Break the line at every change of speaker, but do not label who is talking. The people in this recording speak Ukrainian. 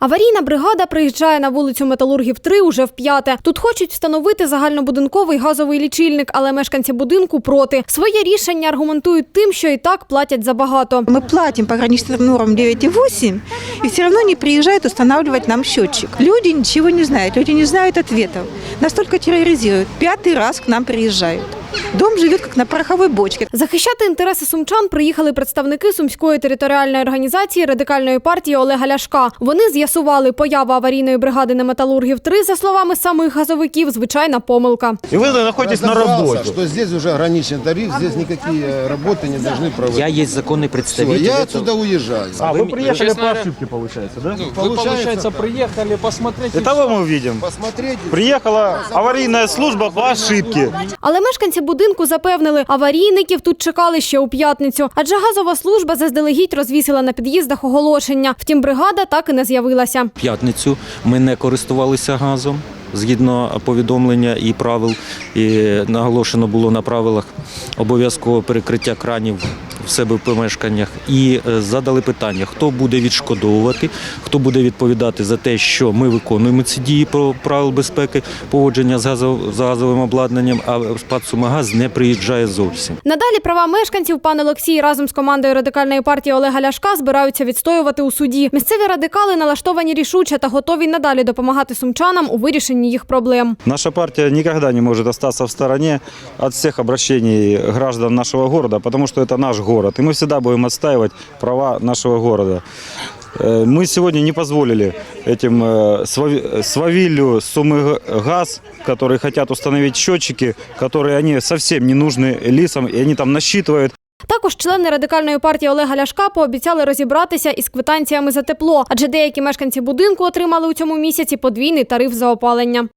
Аварійна бригада приїжджає на вулицю Металургів 3 уже вп'яте. Тут хочуть встановити загальнобудинковий газовий лічильник, але мешканці будинку проти. Своє рішення аргументують тим, що і так платять забагато.
Мы платим по граничным нормам 9,8 и все равно не приезжают устанавливать нам счетчик. Люди ничего не знают, люди не знают ответов. Настолько терроризируют. Пятый раз к нам приезжают. Дом живет как на пороховой бочке.
Захищати інтереси сумчан приїхали представники сумської територіальної організації радикальної партії Олега Ляшка. Вони з'ясували, поява аварійної бригади на металургів 3 за словами самих газовиків, звичайна помилка.
И вы находитесь на
Разобрался,
работе.
что здесь уже ограничен тариф, здесь никакие работы не должны проводить.
Я есть законный
Всё,
представитель.
я
этого.
отсюда уезжаю.
А,
Вы
вы
м-
приехали
честно
по
говоря,
ошибке, получается, да?
Вы,
Получается
получается,
так.
приехали посмотреть. и
Итого мы видим.
Посмотреть.
Приехала аварийная служба по ошибке.
Але мешканці будинку запевнили, аварійників тут чекали ще у п'ятницю, адже газова служба заздалегідь розвісила на під'їздах оголошення. Втім, бригада так і не з'явилася.
П'ятницю ми не користувалися газом. Згідно повідомлення і правил, і наголошено було на правилах обов'язкового перекриття кранів в себе в помешканнях. І е, задали питання, хто буде відшкодовувати, хто буде відповідати за те, що ми виконуємо ці дії про правил безпеки поводження з газовим обладнанням, а «Спадсумагаз» не приїжджає зовсім.
Надалі права мешканців пан Олексій разом з командою радикальної партії Олега Ляшка збираються відстоювати у суді. Місцеві радикали налаштовані рішуче та готові надалі допомагати сумчанам у вирішенні їх проблем.
Наша партия никогда не может остаться в стороне от всех обращений граждан нашего города, потому что это наш город, и мы всегда будем отстаивать права нашего города. Э, Мы сегодня не позволили этим э, Свави- Свавилю, Сумыгаз, которые хотят установить счетчики, которые они совсем не нужны лисам, и они там насчитывают
Також члени радикальної партії Олега Ляшка пообіцяли розібратися із квитанціями за тепло, адже деякі мешканці будинку отримали у цьому місяці подвійний тариф за опалення.